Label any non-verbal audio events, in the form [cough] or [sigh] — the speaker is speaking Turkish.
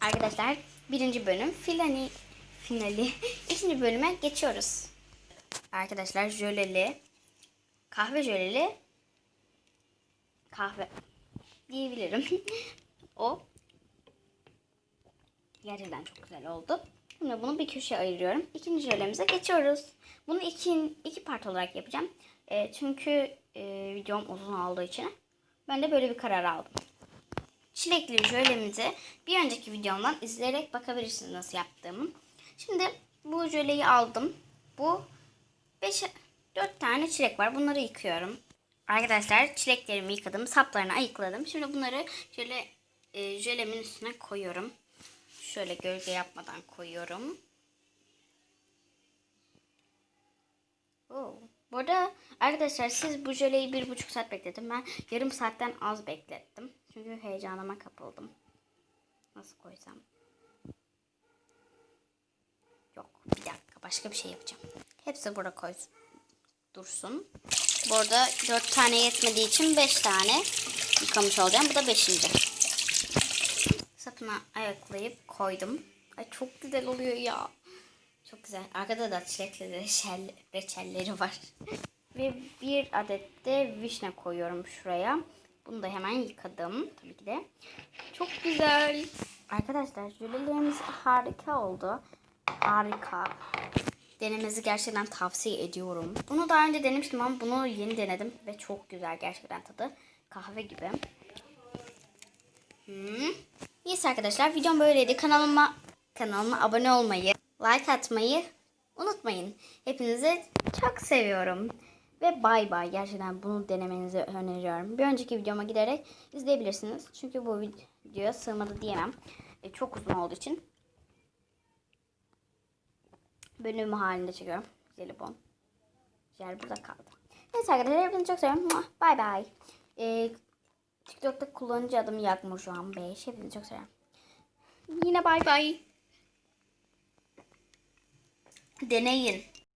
Arkadaşlar birinci bölüm finali, finali [laughs] ikinci bölüme geçiyoruz. Arkadaşlar jöleli kahve jöleli kahve diyebilirim. [laughs] o gerçekten çok güzel oldu. Şimdi bunu bir köşeye ayırıyorum. İkinci jölemize geçiyoruz. Bunu iki, iki part olarak yapacağım. E, çünkü e, videom uzun olduğu için ben de böyle bir karar aldım. Çilekli jölemizi bir önceki videomdan izleyerek bakabilirsiniz nasıl yaptığımı. Şimdi bu jöleyi aldım. Bu 5 4 tane çilek var. Bunları yıkıyorum. Arkadaşlar çileklerimi yıkadım. Saplarını ayıkladım. Şimdi bunları şöyle e, jölemin üstüne koyuyorum. Şöyle gölge yapmadan koyuyorum. Oo. Bu arada arkadaşlar siz bu jöleyi bir buçuk saat bekledim. Ben yarım saatten az beklettim. Çünkü heyecanıma kapıldım. Nasıl koysam? Yok bir dakika başka bir şey yapacağım. Hepsi burada koy dursun. Bu arada 4 tane yetmediği için 5 tane yıkamış olacağım. Bu da 5. Sapına ayaklayıp koydum. Ay çok güzel oluyor ya. Çok güzel. Arkada da çilekli reçel, reçelleri var. [laughs] Ve bir adet de vişne koyuyorum şuraya. Bunu da hemen yıkadım tabii ki de. Çok güzel. Arkadaşlar jölelerimiz harika oldu. Harika. Denemenizi gerçekten tavsiye ediyorum. Bunu daha önce denemiştim ama bunu yeni denedim ve çok güzel gerçekten tadı. Kahve gibi. Hmm. Neyse arkadaşlar videom böyleydi. Kanalıma kanalıma abone olmayı, like atmayı unutmayın. Hepinizi çok seviyorum. Ve bay bay. Gerçekten bunu denemenizi öneriyorum. Bir önceki videoma giderek izleyebilirsiniz. Çünkü bu videoya sığmadı diyemem. E, çok uzun olduğu için. Bölüm halinde çekiyorum. Jelibon. Jel burada kaldı. Neyse arkadaşlar hepinizi çok seviyorum. Bay bay. E, TikTok'ta kullanıcı adım Yakmur şu an 5. Hepinizi çok seviyorum. Yine bay bay. Deneyin.